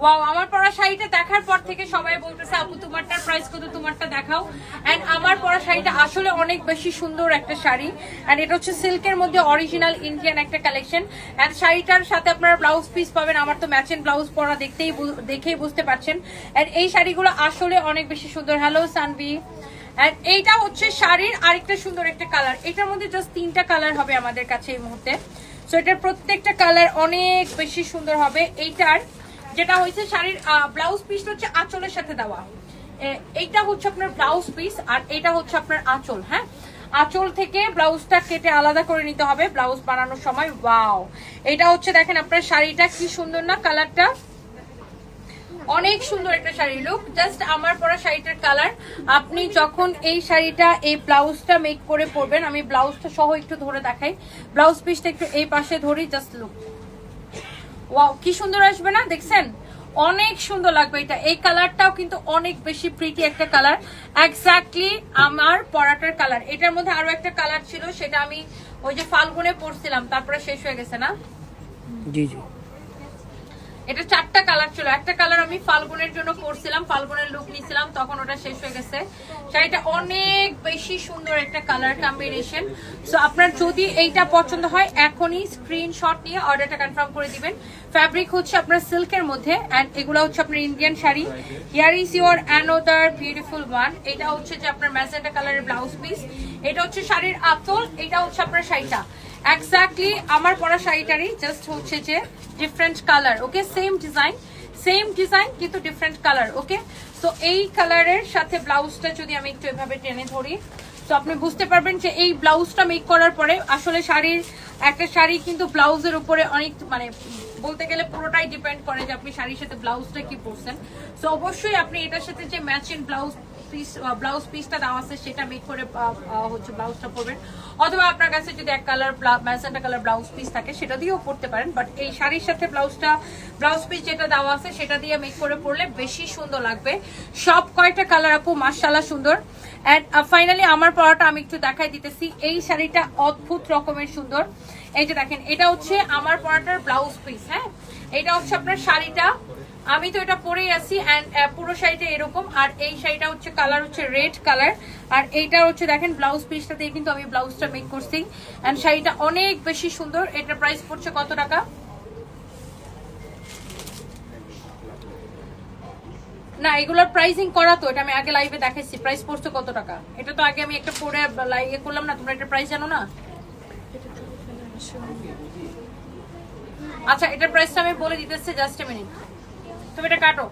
Wow আমার পরা শাড়িটা দেখার পর থেকে সবাই বলতেছে, আপু, তোমারটার প্রাইস কত? তোমারটা দেখাও. এন্ড আমার পরা শাড়িটা আসলে অনেক বেশি সুন্দর একটা শাড়ি। এন্ড এটা হচ্ছে সিল্কের মধ্যে অরিজিনাল ইন্ডিয়ান একটা কালেকশন এন্ড শাড়িটার সাথে আপনারা ব্লাউজ পিস পাবেন। আমার তো ম্যাচেন ব্লাউজ পরা দেখতেই দেখেই বুঝতে পারছেন। এন্ড এই শাড়িগুলো আসলে অনেক বেশি সুন্দর। হ্যালো সানভি এন্ড এইটা হচ্ছে শাড়ির আরেকটা সুন্দর একটা কালার এটার মধ্যে জাস্ট তিনটা কালার হবে আমাদের কাছে এই মুহূর্তে। সো এটার প্রত্যেকটা কালার অনেক বেশি সুন্দর হবে। এইটার যেটা হয়েছে শাড়ির ব্লাউজ পিস হচ্ছে আঁচলের সাথে দেওয়া। এইটা হচ্ছে আপনার ব্লাউজ পিস আর এটা হচ্ছে আপনার আঁচল হ্যাঁ? আঁচল থেকে ব্লাউজটা কেটে আলাদা করে নিতে হবে ব্লাউজ বানানোর সময়। ওয়াও এটা হচ্ছে দেখেন আপনার শাড়িটা কি সুন্দর না কালারটা অনেক সুন্দর একটা শাড়ি লুক জাস্ট আমার পরা শাড়িটার কালার আপনি যখন এই শাড়িটা, এই ব্লাউজটা মেক করে পরবেন, আমি ব্লাউজটা সহ একটু ধরে দেখাই। ব্লাউজ পিসটা একটু এই পাশে ধরি জাস্ট লুক ওয়াও কি সুন্দর আসবে না? দেখছেন? অনেক সুন্দর লাগবে এটা। এই কালারটাও কিন্তু অনেক বেশি প্রিটি একটা কালার। এক্স্যাক্টলি আমার পরাটার কালার। এটার মধ্যে আরও একটা কালার ছিল, সেটা আমি ওই যে ফাল্গুনে পরছিলাম, তারপরে শেষ হয়ে গেছে না? জি জি। এটা চারটা কালার ছিল। একটা কালার আমি ফাল্গুনের জন্য করছিলাম ফাল্গুনের লুক নিছিলাম, তখন ওটা শেষ হয়ে গেছে। শাড়িটা অনেক বেশি সুন্দর একটা কালার কম্বিনেশন সো আপনার যদি এইটা পছন্দ হয়, এখনই স্ক্রিনশট নিয়ে অর্ডারটা কনফার্ম করে দিবেন। ফ্যাব্রিক হচ্ছে আপনার সিল্কের মধ্যে অ্যান্ড এগুলো হচ্ছে আপনার Indian sari. Here is your another beautiful one এটা হচ্ছে যে আপনার ম্যাজেন্টা কালারের ব্লাউজ পিস এটা হচ্ছে শাড়ির আতল এটা হচ্ছে আপনার শাড়িটা। এক্স্যাক্টলি আমার পরা শাড়িটারই জাস্ট হচ্ছে যে different colour okay same design same design কিন্তু ডিফারেন্ট কালার ওকে সো এই কালারের সাথে ব্লাউজটা যদি আমি একটু এভাবে টেনে ধরি, তো আপনি বুঝতে পারবেন যে এই ব্লাউজটা মেক করার পরে আসলে শাড়ির, একটা শাড়ি কিন্তু ব্লাউজের উপরে অনেক মানে বলতে গেলে পুরোটাই ডিপেন্ড করে যে আপনি শাড়ির সাথে ব্লাউজটা কি পরছেন। সো অবশ্যই আপনি এটার সাথে যে ম্যাচিং ব্লাউজ পিস ব্লাউজ পিসটা দেওয়া আছে, সেটা মেক করে হচ্ছে ব্লাউজটা পরবেন। অথবা আপনার কাছে যদি এক colour magenta colour blouse piece থাকে, সেটা দিয়েও পরতে পারেন। বাট এই শাড়ির সাথে ব্লাউজটা ব্লাউজ পিস যেটা দেওয়া আছে, সেটা দিয়ে মেক করে পরলে বেশি সুন্দর লাগবে। সব কয়টা কালার আপু? মার্শাল্লাহ সুন্দর। অ্যান্ড ফাইনালি আমার পরাটা আমি একটু দেখাই দিতেছি। এই শাড়িটা অদ্ভুত রকমের সুন্দর। এই যে দেখেন, এটা হচ্ছে আমার পরাটার ব্লাউজ পিস হ্যাঁ? এটা হচ্ছে আপনার শাড়িটা আমি তো এটা পরেই আছি অ্যান্ড পুরো শাড়িটা এরকম, আর এই শাড়িটা হচ্ছে কালার হচ্ছে রেড কালার আর এইটা হচ্ছে দেখেন ব্লাউজ পিসটা দিয়ে কিন্তু আমি ব্লাউজটা মেক করছি অ্যান্ড শাড়িটা অনেক বেশি সুন্দর এটার প্রাইস পড়ছে কত টাকা? না, এগুলোর প্রাইসিং করা তো, এটা আমি আগে লাইভে দেখাইছি প্রাইস পড়ছে কত টাকা? এটা তো আগে আমি একটা পরে ইয়ে করলাম না, তোমরা এটা প্রাইস জানো না? আচ্ছা এটার প্রাইসটা আমি বলে দিতেছি জাস্ট এ মিনিট তুমি এটা কাটো